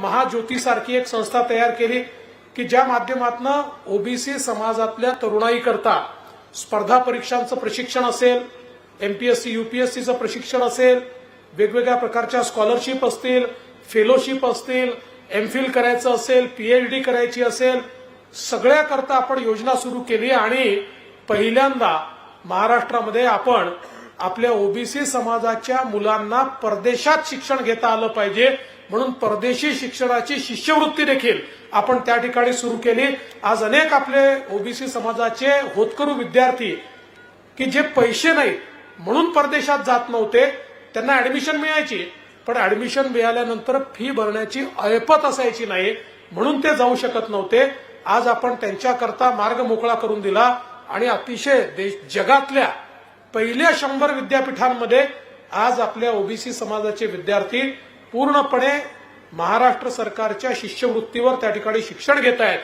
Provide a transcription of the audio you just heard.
महाज्योतीसारखी एक संस्था तयार केली की ज्या माध्यमातून ओबीसी समाजातल्या तरुणाईकरता स्पर्धा परीक्षांचं प्रशिक्षण असेल एमपीएससी युपीएससीचं प्रशिक्षण असेल वेगवेगळ्या प्रकारच्या स्कॉलरशिप असतील फेलोशिप असतील एमफिल करायचं असेल पीएचडी करायची असेल सगळ्याकरता आपण योजना सुरू केली आणि पहिल्यांदा महाराष्ट्रामध्ये आपण आपल्या ओबीसी समाजाच्या मुलांना परदेशात शिक्षण घेता आलं पाहिजे. म्हणून परदेशी शिक्षणाची शिष्यवृत्ती देखील आपण त्या ठिकाणी सुरू केली. आज अनेक आपले ओबीसी समाजाचे होतकरू विद्यार्थी की जे पैसे नाहीत म्हणून परदेशात जात नव्हते त्यांना ऍडमिशन मिळायची. पण ऍडमिशन मिळाल्यानंतर फी भरण्याची ऐपत असायची नाही म्हणून ते जाऊ शकत नव्हते. आज आपण त्यांच्याकरता मार्ग मोकळा करून दिला आणि अतिशय देश जगातल्या पहिल्या शंभर विद्यापीठांमध्ये आज आपल्या ओबीसी समाजाचे विद्यार्थी पूर्णपणे महाराष्ट्र सरकारच्या शिष्यवृत्तीवर त्या ठिकाणी शिक्षण घेत आहेत